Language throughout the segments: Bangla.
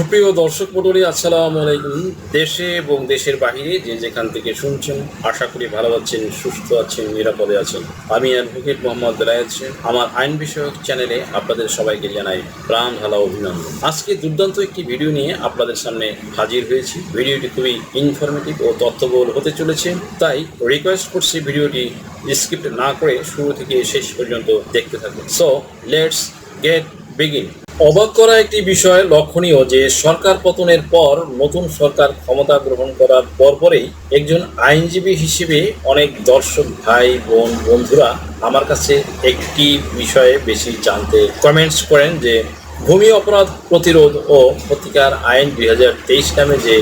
সুপ্রিয় দর্শক মন্ডলী আসসালামু আলাইকুম। দেশে এবং দেশের বাহিরে যে যেখান থেকে শুনছেন, আশা করি ভালো আছেন, সুস্থ আছেন, নিরাপদে আছেন। আমি অ্যাডভোকেট মোহাম্মদ রায় আছেন আমার আইন বিষয়ক চ্যানেলে আপনাদের সবাইকে জানাই প্রাণ ঢালা অভিনন্দন। আজকে দুর্দান্ত একটি ভিডিও নিয়ে আপনাদের সামনে হাজির হয়েছি। ভিডিওটি খুবই ইনফরমেটিভ ও তথ্যবহুল হতে চলেছে। তাই রিকোয়েস্ট করছি ভিডিওটি স্ক্রিপ্ট না করে শুরু থেকে শেষ পর্যন্ত দেখতে থাকুন। সো লেটস গেট বিগিন অবাক করা একটি বিষয় লক্ষণীয় যে সরকার পতনের পর নতুন সরকার ক্ষমতা গ্রহণ করার পরপরেই একজন আইনজীবী হিসেবে অনেক দর্শক ভাই, বোন, বন্ধুরা আমার কাছে একটি বিষয়ে বেশি জানতে কমেন্টস করেন যে, ভূমি অপরাধ প্রতিরোধ ও প্রতিকার আইন দুই হাজার তেইশ নামে যে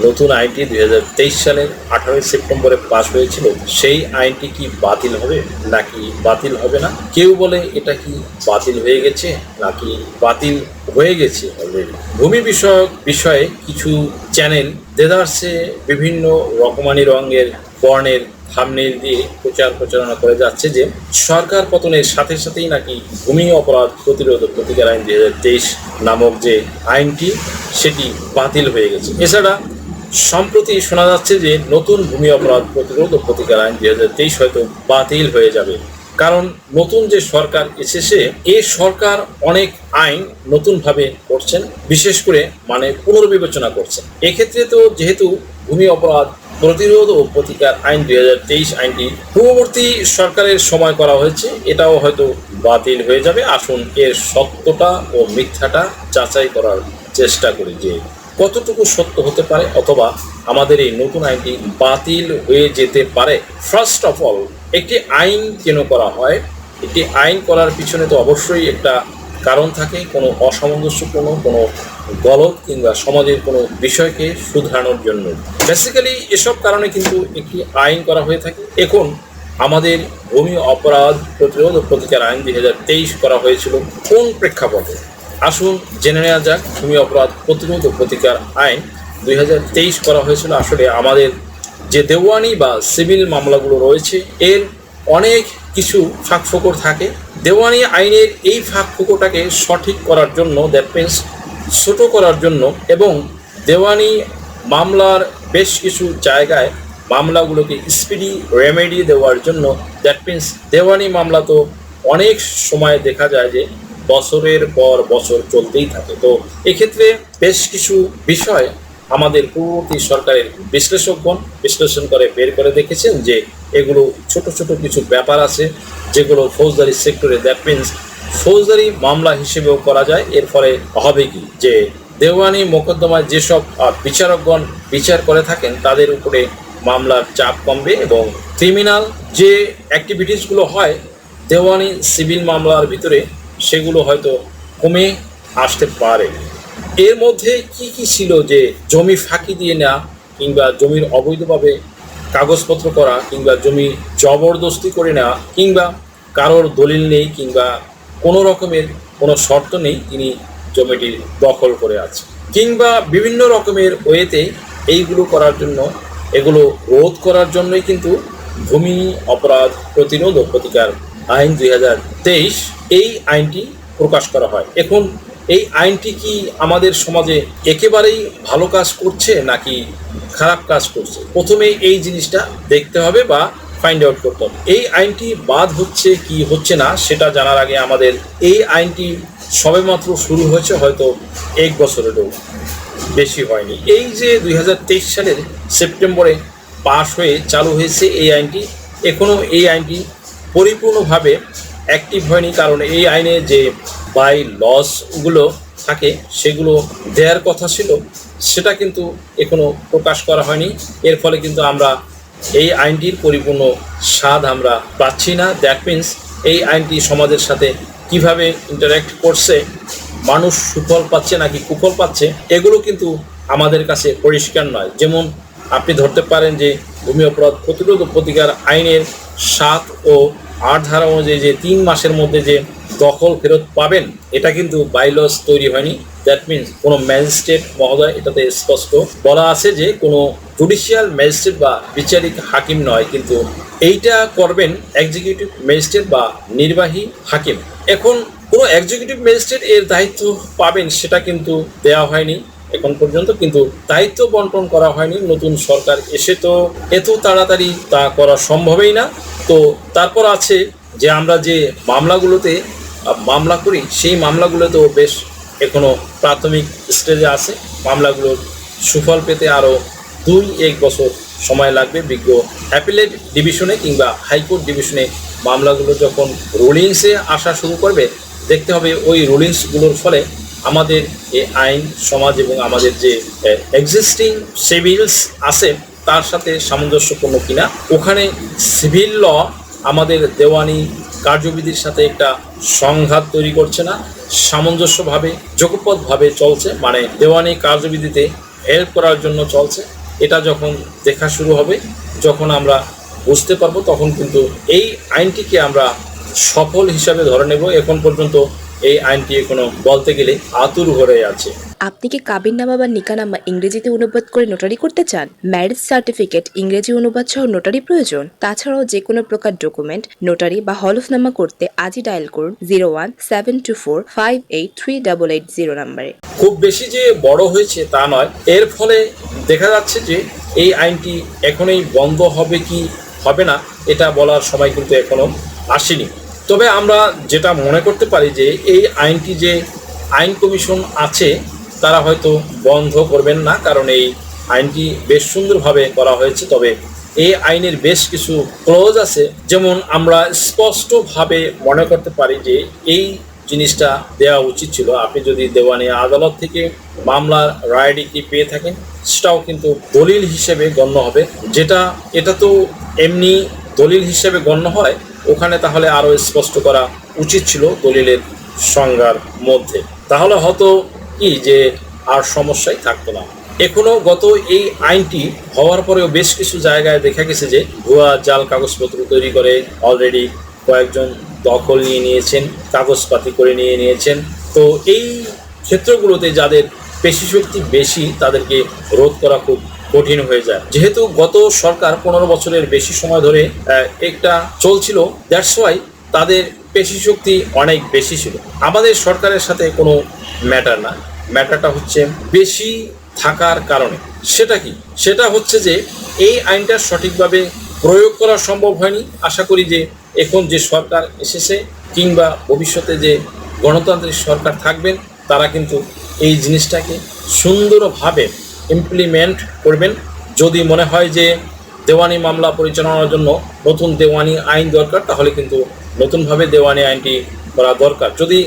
নতুন আইনটি দুই হাজার তেইশ সালের আঠারোই সেপ্টেম্বরে পাশ হয়েছিল। সেই আইনটি কি বাতিল হবে নাকি বাতিল হবে না? কেউ বলে এটা কি বাতিল হয়ে গেছে নাকি বাতিল হয়ে গেছে অলরেডি ভূমি বিষয়ক বিষয়ে কিছু চ্যানেল দেদার্সে বিভিন্ন রকমারি রঙের বর্ণের থামনেল দিয়ে প্রচার প্রচারণা করে যাচ্ছে যে সরকার পতনের সাথে সাথেই নাকি ভূমি অপরাধ প্রতিরোধ প্রতিকার আইন দুই হাজার তেইশ নামক যে আইনটি, সেটি বাতিল হয়ে গেছে। এছাড়া সম্প্রতি শোনা যাচ্ছে যে নতুন ভূমি অপরাধ প্রতিরোধ ও প্রতিকার আইন দুই হাজার তেইশ হয়তো বাতিল হয়ে যাবে। কারণ নতুন যে সরকার এসেছে, এ সরকার অনেক আইন নতুনভাবে করছেন, বিশেষ করে মানে পুনর্বিবেচনা করছেন। এক্ষেত্রে তো যেহেতু ভূমি অপরাধ প্রতিরোধ ও প্রতিকার আইন দুই হাজার তেইশ আইনটি পূর্ববর্তী সরকারের সময় করা হয়েছে, এটাও হয়তো বাতিল হয়ে যাবে। আসুন এর সত্যটা ও মিথ্যাটা যাচাই করার চেষ্টা করি যে কতটুকু সত্য হতে পারে অথবা আমাদের এই নতুন আইনটি বাতিল হয়ে যেতে পারে? ফার্স্ট অফ অল একটি আইন কেন করা হয়? একটি আইন করার পিছনে তো অবশ্যই একটা কারণ থাকে, কোনো অসামঞ্জস্যপূর্ণ, কোনো গলত কিংবা সমাজের কোনো বিষয়কে শুধরানোর জন্য। বেসিক্যালি এসব কারণে কিন্তু একটি আইন করা হয়ে থাকে। এখন আমাদের ভূমি অপরাধ প্রতিরোধ ও প্রতিকার আইন দুই হাজার তেইশ করা হয়েছিল কোন প্রেক্ষাপটে? আসুন জেনে নেওয়া যাক ভূমি অপরাধ প্রতিরোধ ও প্রতিকার আইন দুই হাজার তেইশ করা হয়েছিল আসলে আমাদের যে দেওয়ানি বা সিভিল মামলাগুলো রয়েছে, এর অনেক কিছু ফাঁকফোকর থাকে। দেওয়ানি আইনের এই ফাঁকফোকরটাকে সঠিক করার জন্য দ্যাট মিন্স ছোট করার জন্য এবং দেওয়ানি মামলার বেশ কিছু জায়গায় মামলাগুলোকে স্পিডি রেমেডি দেওয়ার জন্য দ্যাট মিন্স দেওয়ানি মামলা তো অনেক সময় দেখা যায় যে বছরের পর বছর চলতেই থাকে। তো এক্ষেত্রে বেশ কিছু বিষয় আমাদের পূর্ববর্তী সরকারের বিশ্লেষকগণ বিশ্লেষণ করে বের করে দেখেছেন যে এগুলো ছোট ছোট কিছু ব্যাপার আছে যেগুলো ফৌজদারি সেক্টরে দ্যাট মিন্স ফৌজদারি মামলা হিসেবেও করা যায়। এর ফলে হবে কি যে দেওয়ানি, মোকদ্দমায় যেসব বিচারকগণ বিচার করে থাকেন তাদের উপরে মামলার চাপ কমবে এবং ক্রিমিনাল যে অ্যাক্টিভিটিসগুলো হয়, দেওয়ানি সিভিল মামলার ভিতরে সেগুলো হয়তো কমে আসতে পারে। এর মধ্যে কি কি ছিল যে জমি ফাঁকি দিয়ে নেওয়া কিংবা জমির অবৈধভাবে কাগজপত্র করা কিংবা জমি জবরদস্তি করে নেওয়া কিংবা কারোর দলিল নেই কিংবা কোনো রকমের কোনো শর্ত নেই তিনি জমিটি দখল করে আছে কিংবা বিভিন্ন রকমের ওয়েতে এইগুলো করার জন্য, এগুলো রোধ করার জন্যই কিন্তু ভূমি অপরাধ প্রতিরোধ ও প্রতিকার আইন দুই হাজার তেইশ এই আইনটি প্রকাশ করা হয়। এখন এই আইনটি কি আমাদের সমাজে একেবারেই ভালো কাজ করছে নাকি খারাপ কাজ করছে? প্রথমে এই জিনিসটা দেখতে হবে বা ফাইন্ড আউট করতে হবে। এই আইনটি বাদ হচ্ছে কি হচ্ছে না সেটা জানার আগে আমাদের এই আইনটি সবেমাত্র শুরু হয়েছে হয়তো এক বছরেরও বেশি হয়নি। এই যে দু হাজার তেইশ সালের সেপ্টেম্বরে পাশ হয়ে চালু হয়েছে এই আইনটি, এখনও এই আইনটি পরিপূর্ণভাবে অ্যাক্টিভ হয়নি কারণ এই আইনে যে বাই লসগুলো থাকে, সেগুলো দেওয়ার কথা ছিল, সেটা কিন্তু এখনও প্রকাশ করা হয়নি। এর ফলে কিন্তু আমরা এই আইনটির পরিপূর্ণ স্বাদ আমরা পাচ্ছি না। দ্যাট মিন্স এই আইনটি সমাজের সাথে কীভাবে ইন্টারাক্ট করছে, মানুষ সুফল পাচ্ছে নাকি কুফল পাচ্ছে, এগুলো কিন্তু আমাদের কাছে পরিষ্কার নয়। যেমন আপনি ধরতে পারেন যে, ভূমি অপরাধ প্রতিরোধ প্রতিকার আইনের সাত ও আট ধারা অনুযায়ী যে তিন মাসের মধ্যে যে দখল ফেরত পাবেন, এটা কিন্তু বাইলস তৈরি হয়নি। দ্যাট মিন্স কোনো ম্যাজিস্ট্রেট মহোদয় এটাতে স্পষ্ট বলা আছে যে কোনো জুডিশিয়াল ম্যাজিস্ট্রেট বা বিচারিক হাকিম নয়, কিন্তু এইটা করবেন এক্সিকিউটিভ ম্যাজিস্ট্রেট বা নির্বাহী হাকিম। এখন কোনো এক্সিকিউটিভ ম্যাজিস্ট্রেট এর দায়িত্ব পাবেন, সেটা কিন্তু দেওয়া হয়নি। এখন পর্যন্ত, কিন্তু দায়িত্ব বন্টন করা হয়নি। নতুন সরকার এসে তো এত তাড়াতাড়ি তা করা সম্ভবই না। তো তারপর আছে যে আমরা যে মামলাগুলোতে মামলা করি, সেই মামলাগুলোতেও বেশ এখনও প্রাথমিক স্টেজে আছে। মামলাগুলোর সুফল পেতে আরও দুই এক বছর সময় লাগবে। বিজ্ঞ অ্যাপিলেট ডিভিশনে কিংবা হাইকোর্ট ডিভিশনে মামলাগুলো যখন রুলিংসে আসা শুরু করবে, দেখতে হবে ওই রুলিংসগুলোর ফলে আমাদের এই আইন, সমাজ এবং আমাদের যে এক্সিস্টিং সিভিলস আছে, তার সাথে সামঞ্জস্যপূর্ণ কিনা, ওখানে সিভিল ল আমাদের দেওয়ানি কার্যবিধির সাথে একটা সংঘাত তৈরি করছে না, সামঞ্জস্যভাবে যোগপথভাবে চলছে মানে দেওয়ানি কার্যবিধিতে হেল্প করার জন্য চলছে। এটা যখন দেখা শুরু হবে, যখন আমরা বুঝতে পারব, তখন কিন্তু এই আইনটিকে আমরা সফল হিসাবে ধরে নেব। এখন পর্যন্ত এই আইনটি এখনও বলতে গেলে আতুর হয়ে আছে। আপনি কি কাবিননামা বা নিকানামা ইংরেজিতে অনুবাদ করে নোটারি করতে চান? ম্যারেজ সার্টিফিকেট ইংরেজি অনুবাদ সহ নোটারি প্রয়োজন। তাছাড়াও যে কোনো প্রকার ডকুমেন্ট নোটারি বা হলফনামা করতে আজই ডায়াল করুন zero one seven two four five eight three double eight zero নাম্বারে। খুব বেশি যে বড় হয়েছে তা নয়। এর ফলে দেখা যাচ্ছে যে এই আইনটি এখনই বন্ধ হবে কি হবে না এটা বলার সময় কিন্তু এখনও আসেনি। তবে আমরা যেটা মনে করতে পারি যে এই আইনটি যে আইন কমিশন আছে, তারা হয়তো বন্ধ করবেন না, কারণ এই আইনটি বেশ সুন্দরভাবে করা হয়েছে। তবে এই আইনের বেশ কিছু ক্লোজ আছে, যেমন আমরা স্পষ্টভাবে মনে করতে পারি যে এই জিনিসটা দেওয়া উচিত ছিল। আপনি যদি দেওয়ানি আদালত থেকে মামলার রায়ডিটি পেয়ে থাকেন, সেটাও কিন্তু দলিল হিসেবে গণ্য হবে। যেটা, এটা তো এমনি দলিল হিসেবে গণ্য হয় ওখানে তাহলে আরও স্পষ্ট করা উচিত ছিল দলিলের সংজ্ঞার মধ্যে। তাহলে হয়তো কি যে আর সমস্যাই থাকতো না। এখনও গত এই আইনটি হওয়ার পরেও বেশ কিছু জায়গায় দেখা গেছে যে ভুয়া জাল কাগজপত্র তৈরি করে অলরেডি কয়েকজন দখল নিয়ে নিয়েছেন, কাগজপাতি করে নিয়ে নিয়েছেন। তো এই ক্ষেত্রগুলোতে যাদের পেশি শক্তি বেশি, তাদেরকে রোধ করা খুব কঠিন হয়ে যায়। যেহেতু গত সরকার পনেরো বছরের বেশি সময় ধরে একটা চলছিল দ্যাটস ওয়াই তাদের পেশি শক্তি অনেক বেশি ছিল। আমাদের সরকারের সাথে কোনো ম্যাটার না। ম্যাটারটা হচ্ছে বেশি থাকার কারণে। সেটা কি? সেটা হচ্ছে যে, এই আইনটা সঠিকভাবে প্রয়োগ করা সম্ভব হয়নি। আশা করি যে, এখন যে সরকার এসেছে, কিংবা ভবিষ্যতে যে গণতান্ত্রিক সরকার থাকবেন, তারা কিন্তু এই জিনিসটাকে সুন্দরভাবে ইমপ্লিমেন্ট করবেন। যদি মনে হয় যে দেওয়ানি মামলা পরিচালনার জন্য নতুন দেওয়ানি আইন দরকার, তাহলে কিন্তু নতুনভাবে দেওয়ানি আইনটি করা দরকার। যদি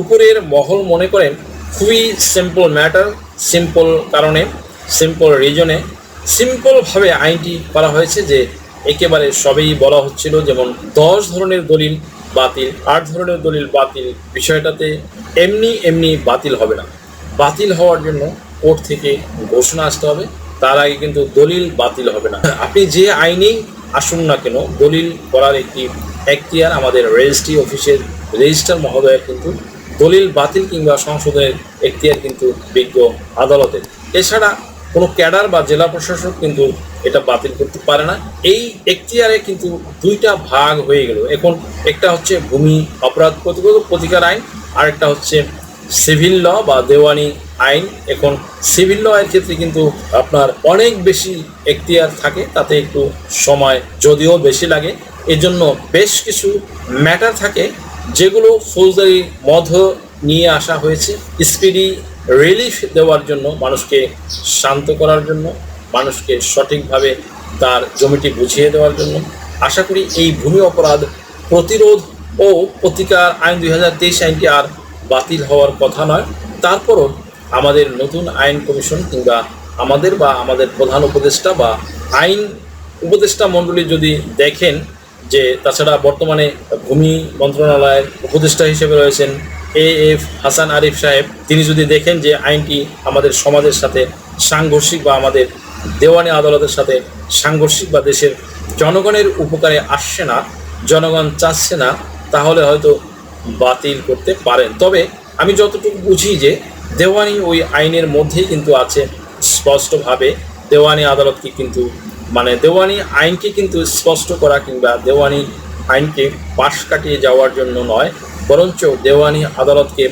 উপরের মহল মনে করেন, খুবই সিম্পল ম্যাটার সিম্পল কারণে সিম্পল রিজনে সিম্পলভাবে আইনটি করা হয়েছে যে একেবারে সবই বলা হচ্ছিল যেমন দশ ধরনের দলিল বাতিল, আট ধরনের দলিল বাতিল, বিষয়টাতে এমনি এমনি বাতিল হবে না। বাতিল হওয়ার জন্য কোর্ট থেকে ঘোষণা আসতে হবে, তার আগে কিন্তু দলিল বাতিল হবে না। আপনি যে আইনেই আসুন না কেন, দলিল করার একটি এখতিয়ার আমাদের রেজিস্ট্রি অফিসের রেজিস্ট্রার মহোদয়ের কিন্তু, দলিল বাতিল কিংবা সংশোধনের এখতিয়ার কিন্তু বিজ্ঞ আদালতের। এছাড়া কোনো ক্যাডার বা জেলা প্রশাসক কিন্তু এটা বাতিল করতে পারে না। এই এখতিয়ারে কিন্তু দুইটা ভাগ হয়ে গেল। এখন একটা হচ্ছে ভূমি অপরাধ প্রতিরোধ প্রতিকার আইন আর একটা হচ্ছে সিভিল ল বা দেওয়ানি আইন, এখন সিভিল ল এর ক্ষেত্রে কিন্তু আপনার অনেক বেশি এখতিয়ার থাকে, তাতে একটু সময় যদিও বেশি লাগে। এজন্য বেশ কিছু ম্যাটার থাকে, যেগুলো ফৌজদারি মধ্য নিয়ে আসা হয়েছে। স্পিডি রিলিফ দেওয়ার জন্য, মানুষকে শান্ত করার জন্য, মানুষকে সঠিকভাবে তার জমিটি বুঝিয়ে দেওয়ার জন্য। আশা করি এই ভূমি অপরাধ প্রতিরোধ ও প্রতিকার আইন দুই হাজার তেইশ আইনটি আর বাতিল হওয়ার কথা নয়। তারপরও আমাদের নতুন আইন কমিশন কিংবা আমাদের বা আমাদের প্রধান উপদেষ্টা বা আইন উপদেষ্টা মণ্ডলী যদি দেখেন যে তাছাড়া বর্তমানে ভূমি মন্ত্রণালয়ের উপদেষ্টা হিসেবে রয়েছেন এ এফ হাসান আরিফ সাহেব, তিনি যদি দেখেন যে আইনটি আমাদের সমাজের সাথে সাংঘর্ষিক বা আমাদের দেওয়ানি আদালতের সাথে সাংঘর্ষিক বা দেশের জনগণের উপকারে আসছে না, জনগণ চাচ্ছে না, তাহলে হয়তো বাতিল করতে পারেন। তবে আমি যতটুকু বুঝি যে দেওয়ানি ওই আইনের মধ্যেই কিন্তু আছে। স্পষ্টভাবে দেওয়ানি আদালতকে কিন্তু মানে দেওয়ানি আইনকে কিন্তু স্পষ্ট করা কিংবা দেওয়ানি আইনকে পাশ কাটিয়ে যাওয়ার জন্য নয়, বরঞ্চ দেওয়ানি আদালতকে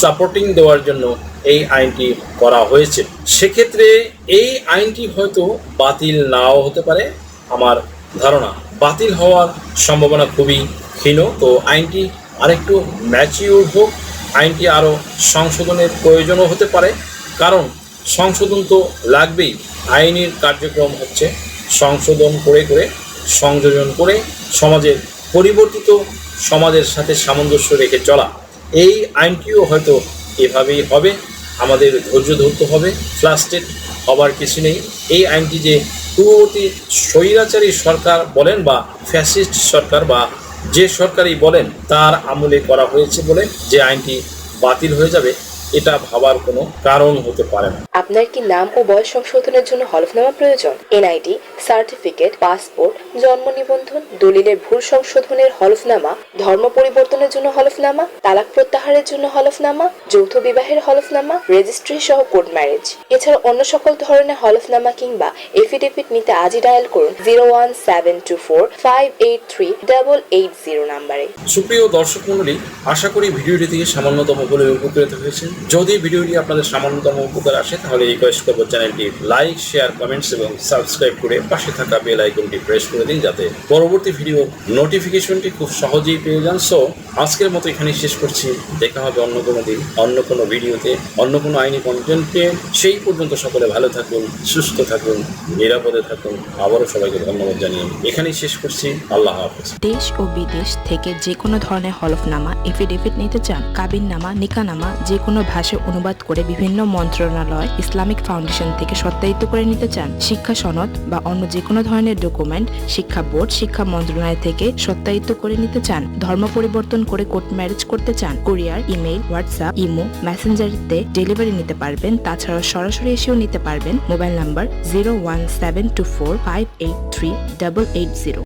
সাপোর্টিং দেওয়ার জন্য এই আইনটি করা হয়েছে। সেক্ষেত্রে এই আইনটি হয়তো বাতিল নাও হতে পারে আমার ধারণা। বাতিল হওয়ার সম্ভাবনা খুবই ক্ষীণ। তো আইনটি আরেকটু ম্যাচিউর হোক, আইনটি আরও সংশোধনের প্রয়োজনও হতে পারে। কারণ সংশোধন তো লাগবেই। আইনের কার্যক্রম হচ্ছে সংশোধন করে করে, সংযোজন করে সমাজের পরিবর্তিত সমাজের সাথে সামঞ্জস্য রেখে চলা। এই আইনটিও হয়তো এভাবেই হবে। আমাদের ধৈর্য ধরতে হবে। ফ্লাস্টেড হবার কিছু নেই। এই আইনটি যে পূর্ববর্তী স্বৈরাচারী সরকার বলেন বা ফ্যাসিস্ট সরকার বা যে সরকারই বলেন তার আমলে করা হয়েছে বলে যে আইনটি বাতিল হয়ে যাবে এটা ভাবার কোনো কারণ হতে পারে না। আপনার কি নাম ও বয়স সংশোধনের জন্য হলফনামা প্রয়োজন? এনআইডি সার্টিফিকেট পাসপোর্ট জন্ম নিবন্ধন দলিলের ভুল সংশোধনের হলফনামা ধর্ম পরিবর্তনের জন্য হলফনামা তালাক প্রত্যাহারের জন্য হলফনামা যৌথ বিবাহের হলফনামা রেজিস্ট্রি সহ কোর্ট ম্যারেজ এছাড়া অন্য সকল ধরনের হলফনামা কিংবা এফিডেভিট নিতে আজই ডায়াল করুন zero one seven two four five eight three double eight zero নাম্বারে সুপ্রিয় দর্শক মণ্ডলী আশা করি ভিডিওটি থেকে সামান্যতম বলে উপকৃত হয়েছেন। যদি ভিডিওটি আপনাদের সামান্যতম উপকার আসে, তাহলে রিকোয়েস্ট করব চ্যানেলটি লাইক শেয়ার কমেন্টস এবং সাবস্ক্রাইব করে পাশে থাকা বেল আইকনটি প্রেস করে দিন যাতে পরবর্তী ভিডিও নোটিফিকেশনটি খুব সহজেই পেয়ে যান। সো আজকের মতো এখানেই শেষ করছি। দেখা হবে অন্য কোনো দিন, অন্য কোনো ভিডিওতে অন্য কোনো আইনি কন্টেন্টে সেই পর্যন্ত সকলে ভালো থাকুন, সুস্থ থাকুন, নিরাপদে থাকুন। আবারও সবাইকে ধন্যবাদ জানিয়ে এখানেই শেষ করছি। আল্লাহ হাফেজ। দেশ ও বিদেশ থেকে যে কোনো ধরনের হলফনামা এফিডেভিট নিতে চান, কাবিননামা, নিকানামা, যে কোনো ভাষায় অনুবাদ করে বিভিন্ন মন্ত্রণালয়, ইসলামিক ফাউন্ডেশন থেকে সত্যায়িত করে নিতে চান। শিক্ষা সনদ বা অন্য যে কোনো ধরনের ডকুমেন্ট, শিক্ষা বোর্ড, শিক্ষা মন্ত্রণালয় থেকে সত্যায়িত করে নিতে চান। ধর্ম পরিবর্তন করে কোর্ট ম্যারেজ করতে চান। কুরিয়ার, ইমেইল, হোয়াটসঅ্যাপ, ইমো মেসেঞ্জারিতে ডেলিভারি নিতে পারবেন। তাছাড়াও সরাসরি এসেও নিতে পারবেন। Mobile number zero one seven two four five eight three double eight zero.